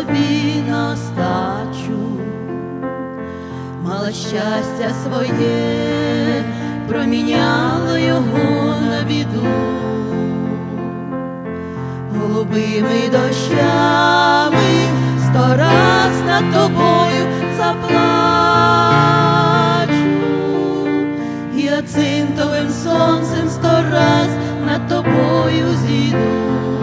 тобі на мала щастя своє, проміняла його на біду, голубими дощами, сто раз над тобою заплачу, гіацинтовим сонцем сто раз над тобою зійду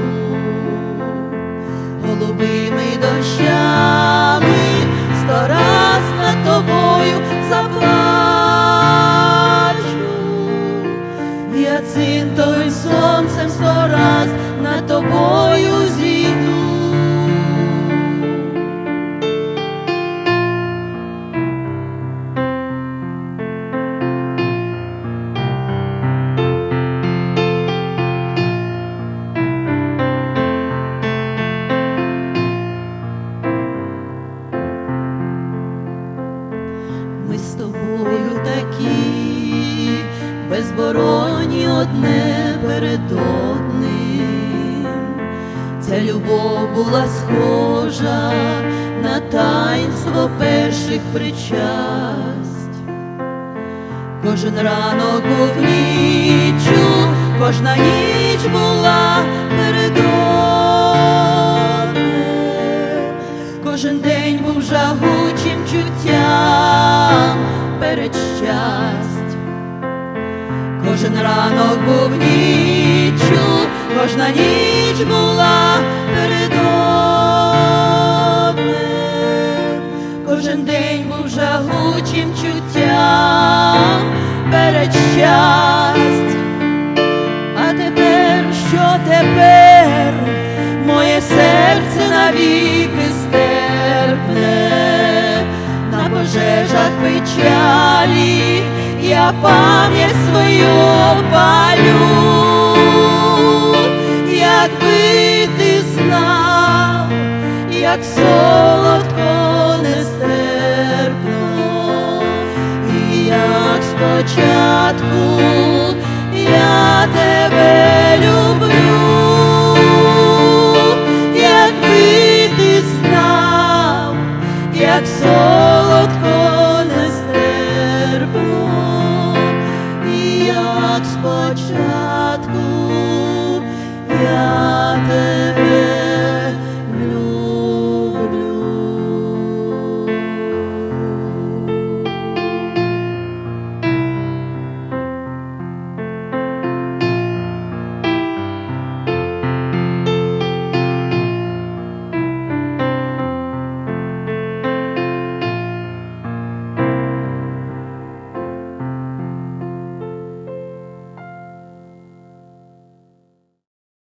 дощами сто раз над тобою заплачу, я цим той сонцем сто раз над тобою безборонні одне перед одним. Ця любов була схожа на таїнство перших причасть. Кожен ранок був ніччю, кожна ніч була перед одним. Кожен день був жагучим чуттям Кожен ранок був ніччю, кожна ніч була перед. Кожен день був жагучим чуттям перед щастя. А тепер, що тепер, моє серце навіки стерпне, на пожежах печалі я пам'ять свою палю, початку я тебе.